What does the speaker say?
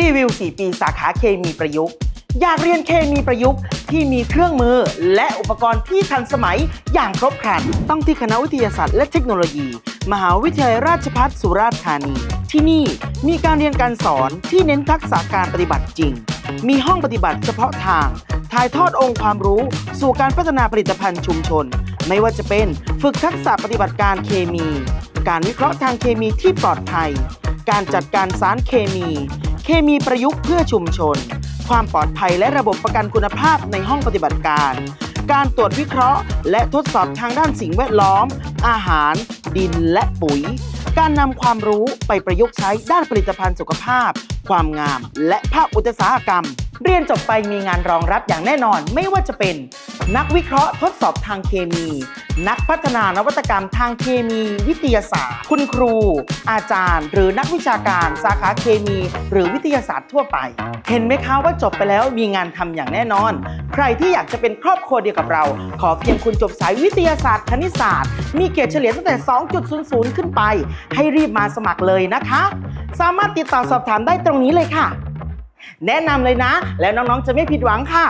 รีวิว 4 ปีสาขาเคมีประยุกต์ อยากเรียนเคมีประยุกต์ที่มีเครื่องมือและอุปกรณ์ที่ทันสมัยอย่างครบครัน ต้องที่คณะวิทยาศาสตร์และเทคโนโลยี มหาวิทยาลัยราชภัฏสุราษฎร์ธานี ที่นี่มีการเรียนการสอนที่เน้นทักษะการปฏิบัติจริง มีห้องปฏิบัติเฉพาะทาง ถ่ายทอดองค์ความรู้ สู่การพัฒนาผลิตภัณฑ์ชุมชน ไม่ว่าจะเป็นฝึกทักษะปฏิบัติการเคมี การวิเคราะห์ทางเคมีที่ปลอดภัย การจัดการสารเคมี เคมีประยุกต์เพื่อชุมชน ความปลอดภัยและระบบประกันคุณภาพในห้องปฏิบัติการ การตรวจวิเคราะห์ และทดสอบทางด้านสิ่งแวดล้อม อาหาร ดินและปุ๋ย การนำความรู้ไปประยุกต์ใช้ด้านผลิตภัณฑ์สุขภาพ ความงาม และภาคอุตสาหกรรม เรียนจบไปมีงานรองรับอย่างแน่นอนไม่ว่าจะเป็น นักวิเคราะห์ทดสอบทางเคมี นักพัฒนานวัตกรรมทางเคมี วิทยาศาสตร์ คุณครู อาจารย์ หรือนักวิชาการสาขาเคมี หรือวิทยาศาสตร์ทั่วไป เห็นไหมคะว่าจบไปแล้วมีงานทำอย่างแน่นอน ใครที่อยากจะเป็นครอบครัวเดียวกับเรา ขอเพียงคุณจบสายวิทยาศาสตร์คณิตศาสตร์ มีเกรดเฉลี่ยตั้งแต่ 2.00 ขึ้นไป ให้รีบมาสมัครเลยนะคะ สามารถติดต่อสอบถามได้ตรงนี้เลยค่ะ แนะนำเลยนะ แล้วน้องๆจะไม่ผิดหวังค่ะ